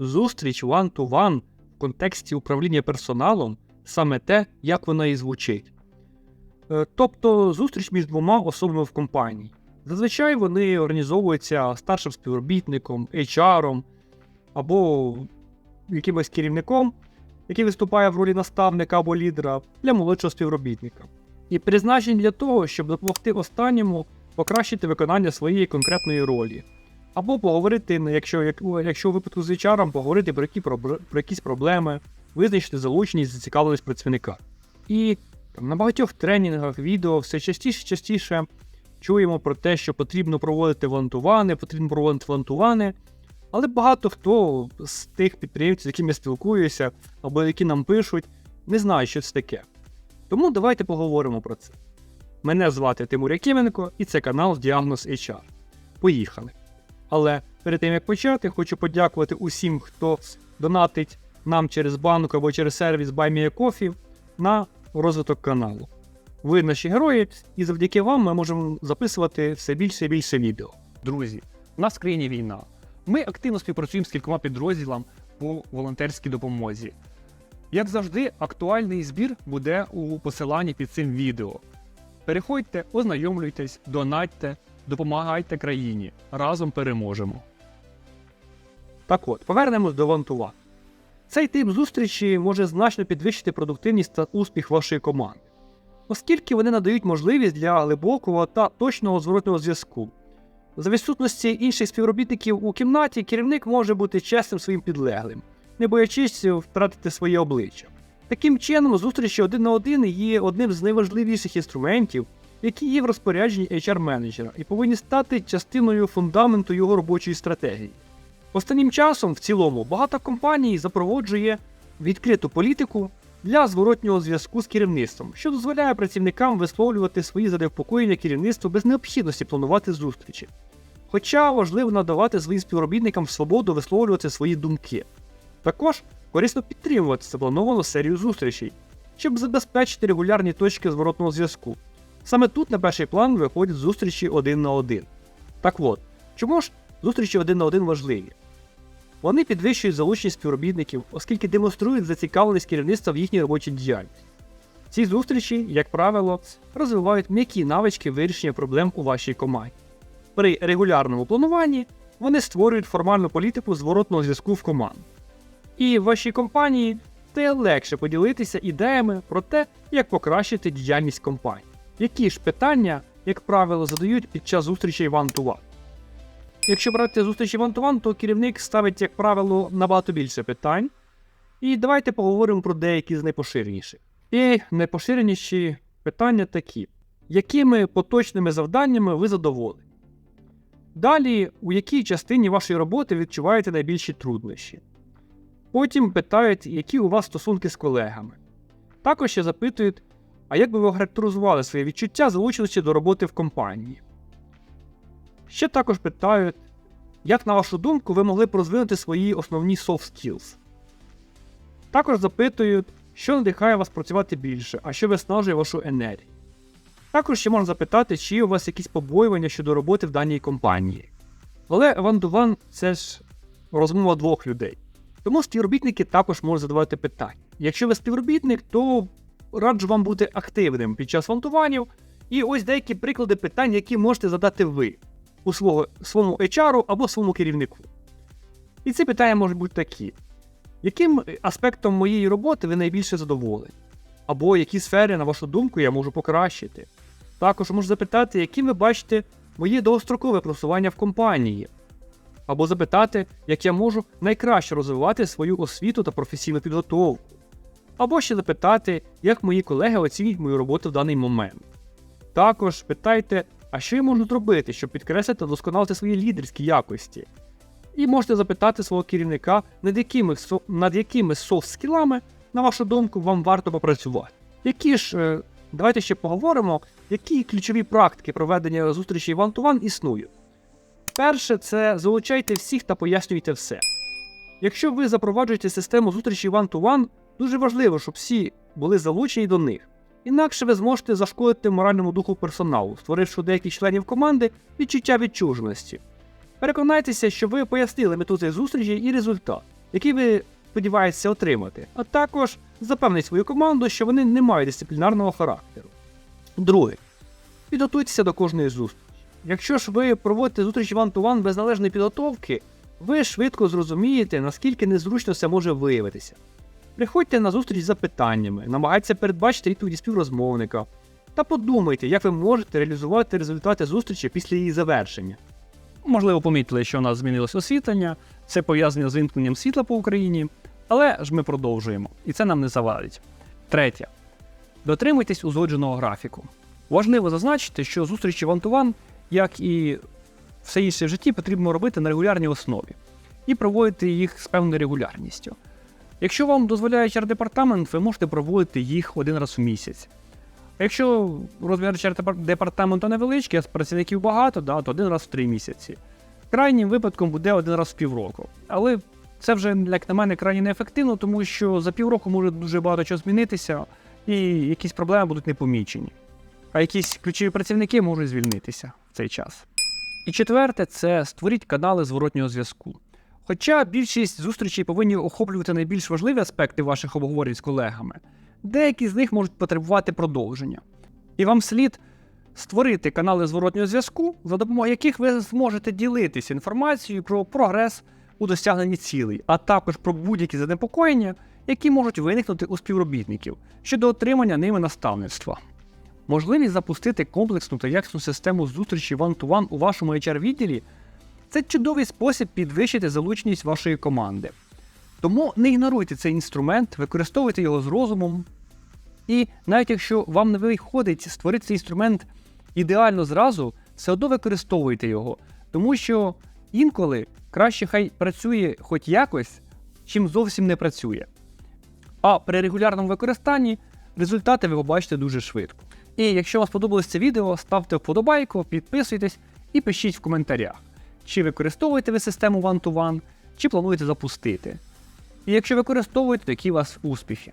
зустріч one-to-one в контексті управління персоналом саме те, як вона і звучить. Е, Тобто зустріч між двома особами в компанії. Зазвичай вони організовуються старшим співробітником, HR або якимось керівником, який виступає в ролі наставника або лідера для молодшого співробітника. І призначені для того, щоб допомогти останньому покращити виконання своєї конкретної ролі. Або поговорити, ну, якщо, як, якщо у випадку з HR, поговорити про, які, пробр- про якісь проблеми, визначити залученість зацікавленість працівника. І там, на багатьох тренінгах, відео все частіше частіше чуємо про те, що потрібно проводити волонтувани, потрібно проводити волонтувани. Але багато хто з тих підприємців, з якими я спілкуюся, або які нам пишуть, не знає, що це таке. Тому давайте поговоримо про це. Мене звати Тимур Якименко і це канал Діагноз HR. Поїхали! Але перед тим як почати, хочу подякувати усім, хто донатить нам через банк або через сервіс BuyMeACoffee на розвиток каналу. Ви наші герої, і завдяки вам ми можемо записувати все більше і більше відео. Друзі, у нас в країні війна. Ми активно співпрацюємо з кількома підрозділами по волонтерській допомозі. Як завжди, актуальний збір буде у посиланні під цим відео. Переходьте, ознайомлюйтесь, донатьте, допомагайте країні. Разом переможемо. Так от, повернемось до вантува. Цей тип зустрічі може значно підвищити продуктивність та успіх вашої команди, оскільки вони надають можливість для глибокого та точного зворотного зв'язку. За відсутності інших співробітників у кімнаті керівник може бути чесним своїм підлеглим, не боячись втратити своє обличчя. Таким чином, зустрічі один на один є одним з найважливіших інструментів, які є в розпорядженні HR-менеджера і повинні стати частиною фундаменту його робочої стратегії. Останнім часом, в цілому, багато компаній запроводжує відкриту політику для зворотнього зв'язку з керівництвом, що дозволяє працівникам висловлювати свої занепокоєння керівництву без необхідності планувати зустрічі. Хоча важливо надавати своїм співробітникам свободу висловлювати свої думки. Також корисно підтримувати заплановану серію зустрічей, щоб забезпечити регулярні точки зворотного зв'язку. Саме тут на перший план виходять зустрічі один на один. Так от, чому ж зустрічі один на один важливі? Вони підвищують залученість співробітників, оскільки демонструють зацікавленість керівництва в їхній робочій діяльності. Ці зустрічі, як правило, розвивають м'які навички вирішення проблем у вашій команді. При регулярному плануванні вони створюють формальну політику зворотного зв'язку в команду. І в вашій компанії стає легше поділитися ідеями про те, як покращити діяльність компанії. Які ж питання, як правило, задають під час зустрічей one-to-one. Якщо брати зустрічі one-to-one, то керівник ставить, як правило, набагато більше питань. І давайте поговоримо про деякі з найпоширеніших. І найпоширеніші питання такі: якими поточними завданнями ви задоволені? Далі, у якій частині вашої роботи відчуваєте найбільші труднощі? Потім питають, які у вас стосунки з колегами. Також ще запитують, а як би ви охарактеризували своє відчуття залученості до роботи в компанії? Ще також питають, як, на вашу думку, ви могли б розвинути свої основні soft skills. Також запитують, що надихає вас працювати більше, а що виснажує вашу енергію. Також ще можна запитати, чи є у вас якісь побоювання щодо роботи в даній компанії. Але one-to-one – це ж розмова двох людей. Тому співробітники також можуть задавати питання. Якщо ви співробітник, то раджу вам бути активним під час вантуванів. І ось деякі приклади питань, які можете задати ви у свого, своєму HR або своєму керівнику. І ці питання можуть бути такі: яким аспектом моєї роботи ви найбільше задоволені? Або які сфери, на вашу думку, я можу покращити? Також можу запитати, яким ви бачите моє довгострокове просування в компанії, або запитати, як я можу найкраще розвивати свою освіту та професійну підготовку, або ще запитати, як мої колеги оцінюють мою роботу в даний момент. Також питайте, а що я можу зробити, щоб підкреслити та досконалити свої лідерські якості. І можете запитати свого керівника, над якими, над якими софт-скілами, на вашу думку, вам варто попрацювати. Які ж, е, давайте ще поговоримо, які ключові практики проведення зустрічей one-to-one існують. Перше, це залучайте всіх та пояснюйте все. Якщо ви запроваджуєте систему зустрічей one-to-one, дуже важливо, щоб всі були залучені до них. Інакше ви зможете зашкодити моральному духу персоналу, створивши у деяких членів команди відчуття відчуженості. Переконайтеся, що ви пояснили мету цієї зустрічі і результат. який ви сподіваєтеся отримати, а також запевнить свою команду, що вони не мають дисциплінарного характеру. Друге, підготуйтеся до кожної зустрічі. Якщо ж ви проводите зустрічі one-to-one без належної підготовки, ви швидко зрозумієте, наскільки незручно це може виявитися. Приходьте на зустріч з запитаннями, намагайтеся передбачити відповіді співрозмовника та подумайте, як ви можете реалізувати результати зустрічі після її завершення. Можливо, помітили, що у нас змінилось освітлення, це пов'язано з вимкненням світла по Україні, але ж ми продовжуємо, і це нам не завадить. Третє. Дотримуйтесь узгодженого графіку. Важливо зазначити, що зустрічі one-to-one, як і все інше в житті, потрібно робити на регулярній основі і проводити їх з певною регулярністю. Якщо вам дозволяє HR-департамент, ви можете проводити їх один раз у місяць. А якщо розмір HR-департаменту невеличкий, а працівників багато, да, то один раз в три місяці. Крайнім випадком буде один раз в півроку. Але це вже, як на мене, крайне неефективно, тому що за півроку може дуже багато чого змінитися, і якісь проблеми будуть не помічені. А якісь ключові працівники можуть звільнитися в цей час. І четверте, це створіть канали зворотнього зв'язку. Хоча більшість зустрічей повинні охоплювати найбільш важливі аспекти ваших обговорень з колегами, деякі з них можуть потребувати продовження. І вам слід створити канали зворотнього зв'язку, за допомогою яких ви зможете ділитися інформацією про прогрес у досягненні цілей, а також про будь-які занепокоєння, які можуть виникнути у співробітників щодо отримання ними наставництва. Можливість запустити комплексну та якісну систему зустрічі one-to-one у вашому HR-відділі це чудовий спосіб підвищити залученість вашої команди. Тому не ігноруйте цей інструмент, використовуйте його з розумом. І навіть якщо вам не виходить створити цей інструмент ідеально зразу, все одно використовуйте його, тому що інколи краще хай працює хоч якось, чим зовсім не працює. А при регулярному використанні результати ви побачите дуже швидко. І якщо вам сподобалось це відео, ставте вподобайку, підписуйтесь і пишіть в коментарях, чи використовуєте ви систему one-to-one, чи плануєте запустити. І якщо використовуєте, то які у вас успіхи.